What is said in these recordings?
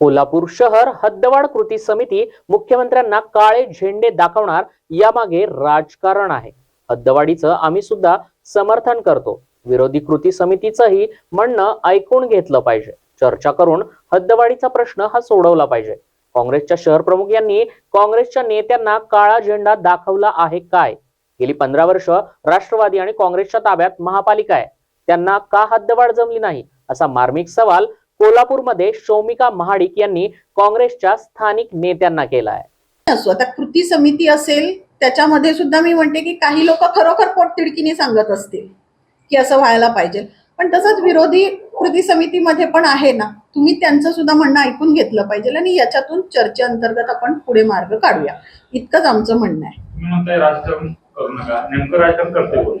कोल्हापूर शहर हद्दवाढ कृती समिती मुख्यमंत्र्यांना काळे झेंडे दाखवणार यामागे राजकारण आहे. हद्दवाडीचं आम्ही सुद्धा समर्थन करतो. विरोधी कृती समितीचंही म्हणणं ऐकून घेतलं पाहिजे. चर्चा करून हद्दवाढीचा प्रश्न हा सोडवला पाहिजे. काँग्रेसच्या शहर प्रमुख यांनी काँग्रेसच्या नेत्यांना काळा झेंडा दाखवला आहे काय? गेली पंधरा वर्ष राष्ट्रवादी आणि काँग्रेसच्या ताब्यात महापालिका आहे. त्यांना का हद्दवाढ जमली नाही? असा मार्मिक सवाल कोल्हापूरमध्ये शौमिका महाडिक यांनी काँग्रेसच्या स्थानिक नेत्यांना केला आहे असो आता कृती समिती असेल त्याच्यामध्ये सुद्धा मी म्हणते की काही लोक खरोखर पोटतिडकीने सांगत असतील की असं व्हायला पाहिजे. पण तसंच विरोधी कृती समितीमध्ये पण आहे ना तुम्ही त्यांचं सुद्धा म्हणणं ऐकून घेतलं पाहिजे आणि याच्यातून चर्चेअंतर्गत आपण पुढे मार्ग काढूया. इतकंच आमचं म्हणणं आहे. तुम्ही म्हणताय राजकारण करू नका. नेमकं राजकारण करते कोण?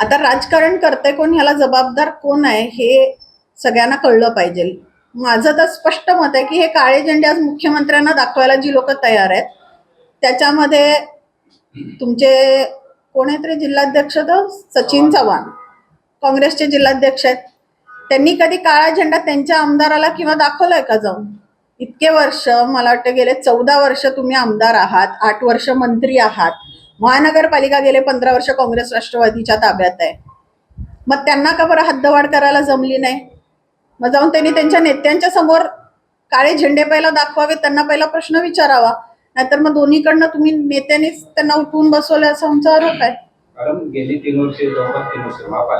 आता राजकारण करते कोण? ह्याला जबाबदार कोण आहे हे सगळ्यांना कळलं पाहिजे. माझं तर स्पष्ट मत आहे की हे काळे झेंडे आज मुख्यमंत्र्यांना दाखवायला जी लोक तयार आहेत त्याच्यामध्ये तुमचे कोण आहेत रे? जिल्हाध्यक्ष तर? सचिन चव्हाण. काँग्रेसचे जिल्हाध्यक्ष आहेत. त्यांनी कधी काळा झेंडा त्यांच्या आमदाराला किंवा दाखवलाय का जाऊन? इतके वर्ष मला वाटतं गेले चौदा वर्ष तुम्ही आमदार आहात आठ वर्ष मंत्री आहात. महानगरपालिका गेले पंधरा वर्ष काँग्रेस राष्ट्रवादीच्या ताब्यात आहे. मग त्यांना का बरं हद्दवाढ करायला जमली नाही? मग जाऊन त्यांनी त्यांच्या नेत्यांच्या समोर काळे झेंडे पहिला दाखवावे त्यांना पहिला प्रश्न विचारावा. नाहीतर मग दोन्हीकडनं तुम्ही नेत्यांनीच त्यांना उठवून बसवले असा आमचा आरोप आहे. गेली तीन वर्षे जवळपास तीन वर्ष महापालिका